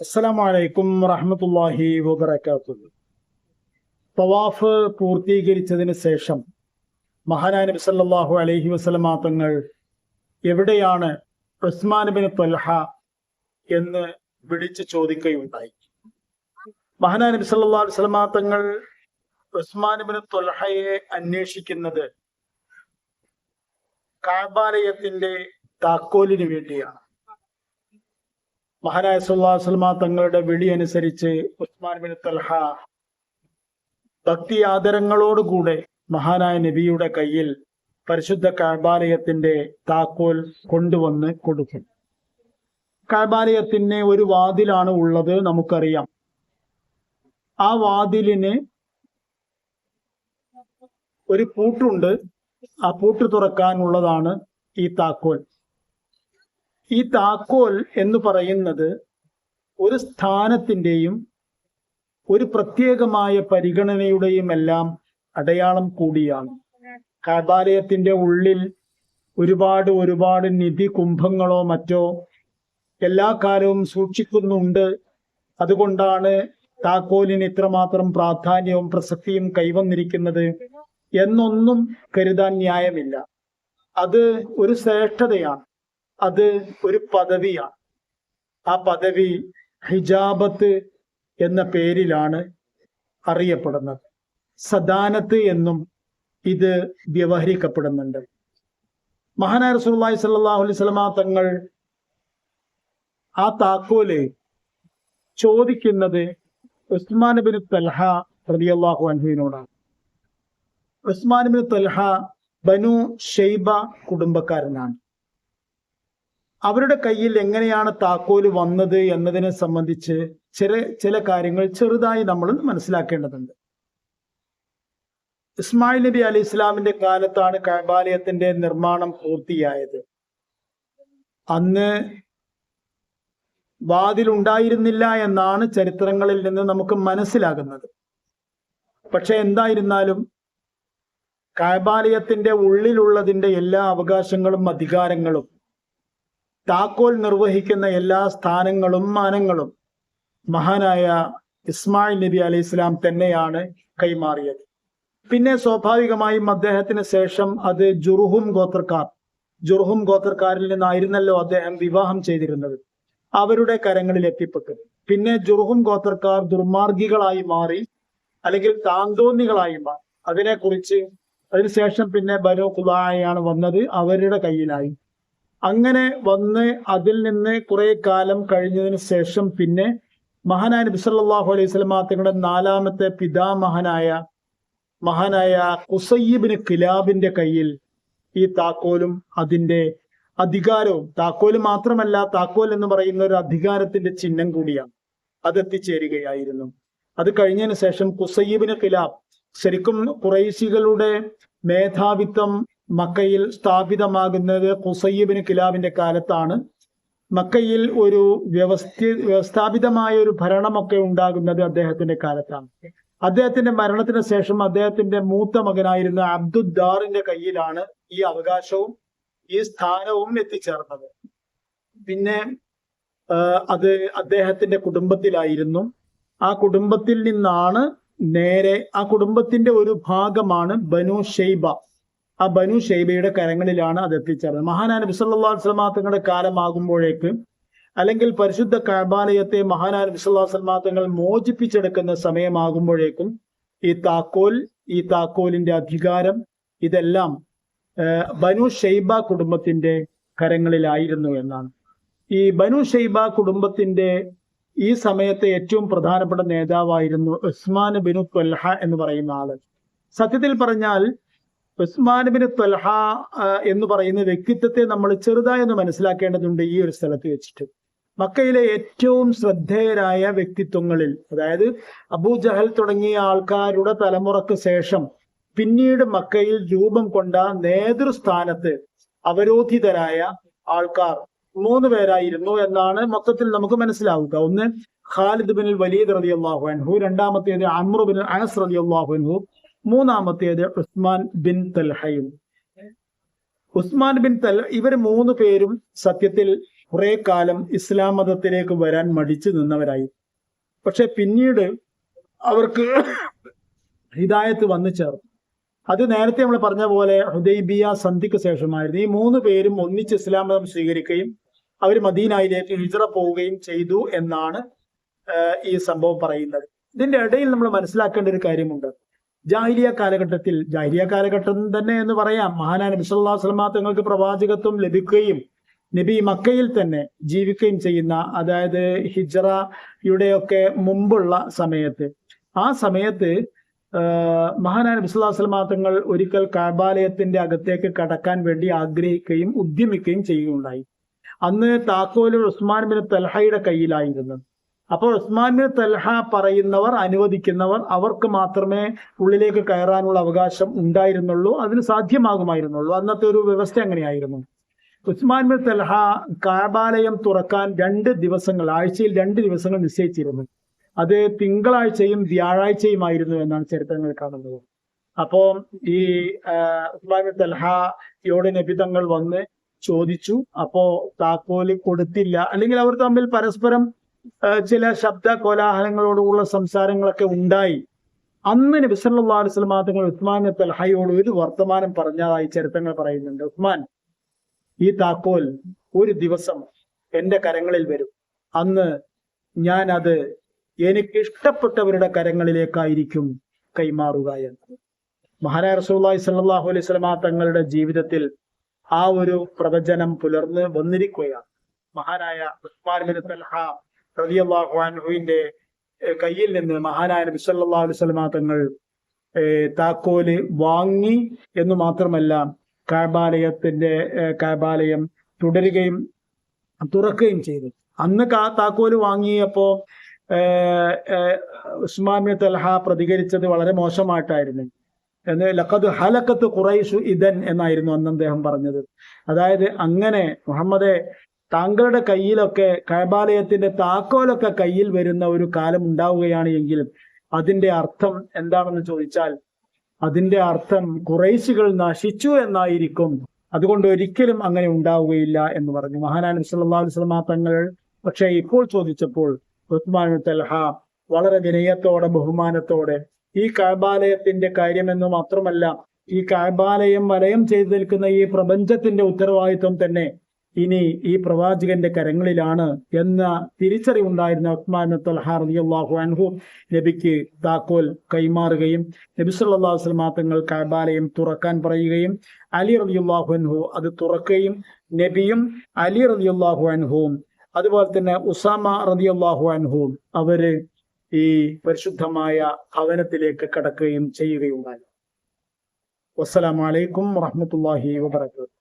അസ്സലാമു അലൈക്കും വറഹ്മത്തുള്ളാഹി വബറകാതുഹു. തവാഫ് പൂർത്തീകരിച്ചതിന് ശേഷം മഹാനായ നബി സല്ലാഹു അലൈഹി വസല്ലമ തങ്ങൾ എവിടെയാണ് ഉസ്മാൻ ബിൻ ത്വൽഹ എന്ന് വിളിച്ച് ചോദിക്കുകയുണ്ടായി. മഹാനായ നബി സല്ലാ അലൈഹി വസല്ലമ തങ്ങൾ ഉസ്മാൻ ബിൻ ത്വൽഹയെ അന്വേഷിക്കുന്നത് കാബാലയത്തിന്റെ താക്കോലിന് വേണ്ടിയാണ്. മഹാനായ സുല്ലാസ്ലമ തങ്ങളുടെ വിളി അനുസരിച്ച് ഉസ്മാൻ ബിൻ തൽഹ ഭക്തി ആദരങ്ങളോടുകൂടെ മഹാനായ നബിയുടെ കയ്യിൽ പരിശുദ്ധ കാബാലയത്തിന്റെ താക്കോൽ കൊണ്ടുവന്ന് കൊടുക്കും. കാബാലയത്തിന് ഒരു വാതിലാണ് ഉള്ളത് നമുക്കറിയാം. ആ വാതിലിന് ഒരു പൂട്ടുണ്ട്. ആ പൂട്ട് തുറക്കാനുള്ളതാണ് ഈ താക്കോൽ. ഈ താക്കോൽ എന്ന് പറയുന്നത് ഒരു സ്ഥാനത്തിന്റെയും ഒരു പ്രത്യേകമായ പരിഗണനയുടെയും എല്ലാം അടയാളം കൂടിയാണ്. കാബാലയത്തിന്റെ ഉള്ളിൽ ഒരുപാട് ഒരുപാട് നിധി കുംഭങ്ങളോ മറ്റോ എല്ലാ കാലവും സൂക്ഷിക്കുന്നുണ്ട്. അതുകൊണ്ടാണ് താക്കോലിന് ഇത്രമാത്രം പ്രാധാന്യവും പ്രസക്തിയും കൈവന്നിരിക്കുന്നത് എന്നൊന്നും കരുതാൻ ന്യായമില്ല. അത് ഒരു ശ്രേഷ്ഠതയാണ്. അത് ഒരു പദവിയാണ്. ആ പദവി ഹിജാബത്ത് എന്ന പേരിലാണ് അറിയപ്പെടുന്നത്. സദാനത്ത് എന്നും ഇത് വ്യവഹരിക്കപ്പെടുന്നുണ്ട്. മഹാനായ റസൂലുള്ളാഹി സ്വല്ലല്ലാഹു അലൈഹി വസല്ലമ തങ്ങൾ ആ താക്കോൽ ചോദിക്കുന്നത് ഉസ്മാൻ ബിൻ തൽഹ റളിയല്ലാഹു അൻഹുവിനോടാണ്. Usman bin Talha Banu Shaiba കുടുംബക്കാരനാണ്. അവരുടെ കയ്യിൽ എങ്ങനെയാണ് താക്കോൽ വന്നത് എന്നതിനെ സംബന്ധിച്ച് ചില ചില കാര്യങ്ങൾ ചെറുതായി നമ്മൾ മനസ്സിലാക്കേണ്ടതുണ്ട്. ഇസ്മായിൽ നബി അലി ഇസ്ലാമിന്റെ കാലത്താണ് കൈബാലയത്തിന്റെ നിർമ്മാണം പൂർത്തിയായത്. അന്ന് വാതിൽ ഉണ്ടായിരുന്നില്ല എന്നാണ് ചരിത്രങ്ങളിൽ നിന്ന് നമുക്ക് മനസ്സിലാകുന്നത്. പക്ഷെ എന്തായിരുന്നാലും കാബാലയത്തിന്റെ ഉള്ളിലുള്ളതിന്റെ എല്ലാ അവകാശങ്ങളും അധികാരങ്ങളും താക്കോൽ നിർവഹിക്കുന്ന എല്ലാ സ്ഥാനങ്ങളും മാനങ്ങളും മഹാനായ ഇസ്മായിൽ നബി അലൈഹി ഇസ്ലാം തന്നെയാണ് കൈമാറിയത്. പിന്നെ സ്വാഭാവികമായും അദ്ദേഹത്തിന് ശേഷം അത് ജുറുഹും ഗോത്രക്കാർ ജുർഹും ഗോത്രക്കാരിൽ നിന്നായിരുന്നല്ലോ അദ്ദേഹം വിവാഹം ചെയ്തിരുന്നത്. അവരുടെ കരങ്ങളിൽ എത്തിപ്പെട്ടു. പിന്നെ ജുർഹും ഗോത്രക്കാർ ദുർമാർഗികളായി മാറി അല്ലെങ്കിൽ താന്തോന്നികളായി മാറി. അതിനെക്കുറിച്ച് അതിനുശേഷം പിന്നെ ബനു കുലായാണ് വന്നത്. അവരുടെ കയ്യിലായി. അങ്ങനെ വന്ന് അതിൽ നിന്ന് കുറെ കാലം കഴിഞ്ഞതിന് ശേഷം പിന്നെ മഹാനായ നബി സല്ലല്ലാഹു അലൈഹി സ്വലമ തങ്ങളുടെ നാലാമത്തെ പിതാമഹനായ മഹാനായ കുസയ്യിബിന് കിലാബിന്റെ കയ്യിൽ ഈ താക്കോലും അതിന്റെ അധികാരവും താക്കോൽ മാത്രമല്ല താക്കോൽ എന്ന് പറയുന്ന ഒരു അധികാരത്തിന്റെ ചിഹ്നം കൂടിയാണ്. അത് എത്തിച്ചേരുകയായിരുന്നു അത് കഴിഞ്ഞതിന് ശേഷം കുസയ്യിബിന് കിലാബ് ശരിക്കും കുറേശികളുടെ മേധാവിത്വം മക്കയിൽ സ്ഥാപിതമാകുന്നത് കുസയ്യബിന് കിലാബിന്റെ കാലത്താണ്. മക്കയിൽ ഒരു വ്യവസ്ഥ വ്യവസ്ഥാപിതമായ ഒരു ഭരണമൊക്കെ ഉണ്ടാകുന്നത് അദ്ദേഹത്തിന്റെ കാലത്താണ്. അദ്ദേഹത്തിന്റെ മരണത്തിന് ശേഷം അദ്ദേഹത്തിന്റെ മൂത്ത മകനായിരുന്ന അബ്ദുദ്ദാറിന്റെ കയ്യിലാണ് ഈ അവകാശവും ഈ സ്ഥാനവും എത്തിച്ചേർന്നത്. പിന്നെ അത് അദ്ദേഹത്തിന്റെ കുടുംബത്തിലായിരുന്നു. ആ കുടുംബത്തിൽ നിന്നാണ് നേരെ ആ കുടുംബത്തിന്റെ ഒരു ഭാഗമാണ് ബനു ഷെയ്ബ. ആ ബനു ഷെയ്ബയുടെ കരങ്ങളിലാണ് അത് എത്തിച്ചേർന്നത്. മഹാനായ നബി സല്ലല്ലാഹു അലൈഹി വസല്ലം തങ്ങളുടെ കാലമാകുമ്പോഴേക്ക് അല്ലെങ്കിൽ പരിശുദ്ധ കാബാലയത്തെ മഹാനായ നബി സല്ലല്ലാഹു അലൈഹി വസല്ലം തങ്ങൾ മോചിപ്പിച്ചെടുക്കുന്ന സമയമാകുമ്പോഴേക്കും ഈ താക്കോൽ ഈ താക്കോലിന്റെ അധികാരം ഇതെല്ലാം ബനു ഷെയ്ബ കുടുംബത്തിന്റെ കരങ്ങളിലായിരുന്നു എന്നാണ്. ഈ ബനു ഷെയ്ബ കുടുംബത്തിന്റെ ഈ സമയത്തെ ഏറ്റവും പ്രധാനപ്പെട്ട നേതാവായിരുന്നു ഉസ്മാൻ ബിനു ത്വൽഹ എന്ന് പറയുന്ന ആൾ. സത്യത്തിൽ പറഞ്ഞാൽ ഉസ്മാൻ ബിൻ ത്വൽഹ എന്ന് പറയുന്ന വ്യക്തിത്വത്തെ നമ്മൾ ചെറുതായി ഒന്ന് മനസ്സിലാക്കേണ്ടതുണ്ട് ഈ ഒരു സ്ഥലത്ത് വെച്ചിട്ട്. മക്കയിലെ ഏറ്റവും ശ്രദ്ധേയരായ വ്യക്തിത്വങ്ങളിൽ അതായത് അബൂജഹൽ തുടങ്ങിയ ആൾക്കാരുടെ തലമുറയ്ക്ക് ശേഷം പിന്നീട് മക്കയിൽ രൂപം കൊണ്ട നേതൃസ്ഥാനത്ത് അവരോധിതരായ ആൾക്കാർ മൂന്ന് പേരായിരുന്നു എന്നാണ് മൊത്തത്തിൽ നമുക്ക് മനസ്സിലാവുക. ഒന്ന് ഖാലിദ് ബിൻ റതി അള്ളാഹു അൻഹു രണ്ടാമത്തേത് അമ്രുബിൻ അനസ് അള്ളാഹു അൻഹു മൂന്നാമത്തേത് ഉസ്മാൻ ബിൻ തൽഹയും. ഉസ്മാൻ ബിൻ തൽ ഇവർ മൂന്ന് പേരും സത്യത്തിൽ കുറെ കാലം ഇസ്ലാം മതത്തിലേക്ക് വരാൻ മടിച്ചു നിന്നവരായി. പക്ഷെ പിന്നീട് അവർക്ക് ഹിദായത്ത് വന്നു ചേർന്നു. അത് നേരത്തെ നമ്മൾ പറഞ്ഞ പോലെ ഹുദൈബിയ സന്ധിക്ക് ശേഷമായിരുന്നു. ഈ മൂന്ന് പേരും ഒന്നിച്ച് ഇസ്ലാം മതം സ്വീകരിക്കുകയും അവർ മദീനയിലേക്ക് ഹിജറ പോവുകയും ചെയ്തു എന്നാണ് ഈ സംഭവം പറയുന്നത്. ഇതിന്റെ ഇടയിൽ നമ്മൾ മനസ്സിലാക്കേണ്ട ഒരു കാര്യമുണ്ട്. ജാഹിലിയ കാലഘട്ടത്തിൽ ജാഹിലിയ കാലഘട്ടം തന്നെ എന്ന് പറയാം. മഹാനായ നബി സല്ലല്ലാഹു അലൈഹി വസല്ലമ തങ്ങൾക്ക് പ്രവാചകത്വം ലഭിക്കുകയും നബി മക്കയിൽ തന്നെ ജീവിക്കുകയും ചെയ്യുന്ന അതായത് ഹിജറയുടെയൊക്കെ മുമ്പുള്ള സമയത്ത്. ആ സമയത്ത് മഹാനായ നബി സല്ലല്ലാഹു അലൈഹി വസല്ലമ തങ്ങൾ ഒരിക്കൽ കാബാലയത്തിന്റെ അകത്തേക്ക് കടക്കാൻ വേണ്ടി ആഗ്രഹിക്കുകയും ഉദ്യമിക്കുകയും ചെയ്യുകയുണ്ടായി. അന്ന് താക്കോൽ ഉസ്മാൻ ബിൻ തൽഹയുടെ കയ്യിലായിരുന്നു. അപ്പോൾ ഉസ്മാൻ തൽഹ പറയുന്നവർ അനുവദിക്കുന്നവർ അവർക്ക് മാത്രമേ ഉള്ളിലേക്ക് കയറാനുള്ള അവകാശം ഉണ്ടായിരുന്നുള്ളൂ അതിന് സാധ്യമാകുമായിരുന്നുള്ളൂ. അന്നത്തെ ഒരു വ്യവസ്ഥ അങ്ങനെയായിരുന്നു ഉസ്മാൻ ബിൻ തൽഹ കാബാലയം തുറക്കാൻ രണ്ട് ദിവസങ്ങൾ ആഴ്ചയിൽ രണ്ട് ദിവസങ്ങൾ നിശ്ചയിച്ചിരുന്നു. അത് തിങ്കളാഴ്ചയും വ്യാഴാഴ്ചയുമായിരുന്നു എന്നാണ് ചരിത്രങ്ങൾ കാണുന്നത്. അപ്പോ ഈ ഉസ്മാൻ ബിൻ തൽഹയോട് നബി നബിതങ്ങൾ വന്ന് ചോദിച്ചു. അപ്പോ താക്കോൽ കൊടുത്തില്ല. അല്ലെങ്കിൽ അവർ തമ്മിൽ പരസ്പരം ചില ശബ്ദ കോലാഹലങ്ങളോടുള്ള സംസാരങ്ങളൊക്കെ ഉണ്ടായി. അന്ന് നബി സല്ലല്ലാഹു അലൈഹി വസല്ലം തങ്ങൾ ഉസ്മാൻ ബിൻ തൽഹയോട് ഒരു വർത്തമാനം പറഞ്ഞതായി ചരിത്രങ്ങൾ പറയുന്നുണ്ട്. ഉസ്മാൻ ഈ താക്കോൽ ഒരു ദിവസം എന്റെ കരങ്ങളിൽ വരും. അന്ന് ഞാൻ അത് എനിക്ക് ഇഷ്ടപ്പെട്ടവരുടെ കരങ്ങളിലേക്കായിരിക്കും കൈമാറുക എന്ന് മഹാനായ റസൂലുള്ളാഹി സല്ലാഹു അലൈഹി സ്വലമാ തങ്ങളുടെ ജീവിതത്തിൽ ആ ഒരു പ്രവചനം പുലർന്ന് വന്നിരിക്കുകയാണ്. മഹാനായ ഉസ്മാൻ ബിൻ തൽഹ റളിയല്ലാഹു അൻഹുവിന്റെ കയ്യിൽ നിന്ന് മഹാനായ നബി സല്ലല്ലാഹു അലൈഹി വസല്ലമ തങ്ങൾ താക്കോൽ വാങ്ങി എന്ന് മാത്രമല്ല കാബാലയത്തിന്റെ കാബാലയം തുടരുകയും തുറക്കുകയും ചെയ്തു. അന്ന് കാ താക്കോൽ വാങ്ങിയപ്പോ ഉസ്മാമിയ തൽഹ പ്രതികരിച്ചത് വളരെ മോശമായിട്ടായിരുന്നു. എന്ന് ലഖദ് ഹലക്കത്ത് കുറൈഷു ഇദൻ എന്നായിരുന്നു അന്ന് അദ്ദേഹം പറഞ്ഞത്. അതായത് അങ്ങനെ മുഹമ്മദെ താങ്കളുടെ കയ്യിലൊക്കെ കഴബാലയത്തിന്റെ താക്കോലൊക്കെ കയ്യിൽ വരുന്ന ഒരു കാലം ഉണ്ടാവുകയാണ് എങ്കിൽ അതിന്റെ അർത്ഥം എന്താണെന്ന് ചോദിച്ചാൽ അതിന്റെ അർത്ഥം കുറേശികൾ നശിച്ചു എന്നായിരിക്കും. അതുകൊണ്ട് ഒരിക്കലും അങ്ങനെ ഉണ്ടാവുകയില്ല എന്ന് പറഞ്ഞു. മഹാനാൻ സല്ലല്ലാഹു അലൈഹി വസല്ലമ തങ്ങൾ പക്ഷേ ഇപ്പോൾ ചോദിച്ചപ്പോൾ ഉസ്മാൻ തൽഹ വളരെ വിനയത്തോടെ ബഹുമാനത്തോടെ ഈ കാബാലയത്തിന്റെ കാര്യമെന്ന് മാത്രമല്ല ഈ കാബാലയം വലയം ചെയ്തു നിൽക്കുന്ന ഈ പ്രപഞ്ചത്തിന്റെ ഉത്തരവാദിത്വം തന്നെ ഇനി ഈ പ്രവാചകന്റെ കരങ്ങളിലാണ് എന്ന തിരിച്ചറിവുണ്ടായിരുന്ന ഉസ്മാൻ റളിയല്ലാഹു അൻഹു നബിക്ക് താക്കോൽ കൈമാറുകയും നബി സല്ലല്ലാഹു അലൈഹി വസല്ലമ തങ്ങൾ തുറക്കാൻ പറയുകയും അലി റബിയുല്ലാഹു അൻഹു അത് തുറക്കുകയും നബിയും അലി റബിയുല്ലാഹു അൻഹുവും അതുപോലെ തന്നെ ഉസാമ റബിയുല്ലാഹു അൻഹുവും അവർ ഈ പരിശുദ്ധമായ ഭവനത്തിലേക്ക് കടക്കുകയും ചെയ്യുകയുണ്ടായി. വസ്സലാമലൈക്കും വറഹ്മത്തുള്ളാഹി വബറകാതുഹു.